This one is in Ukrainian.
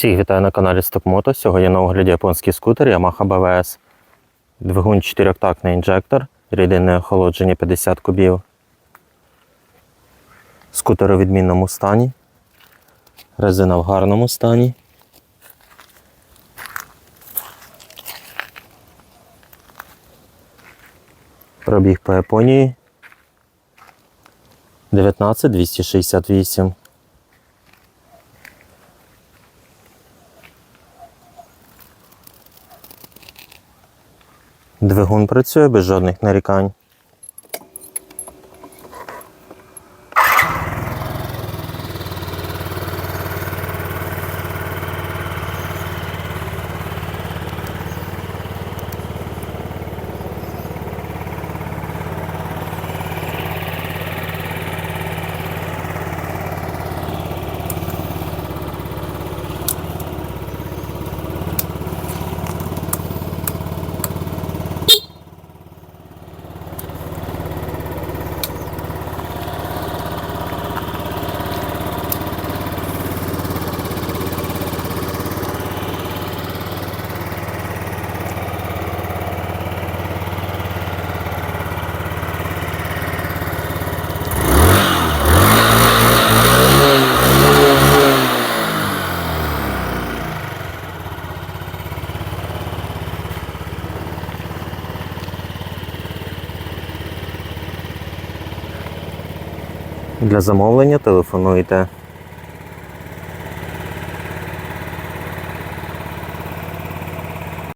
Всіх вітаю на каналі Стокмото. Сьогодні на огляді японський скутер Yamaha BVS. Двигун 4-тактний інжектор, рідинне охолодження 50 кубів. Скутер у відмінному стані. Резина в гарному стані. Пробіг по Японії 19268. Двигун працює без жодних нарікань. Для замовлення телефонуйте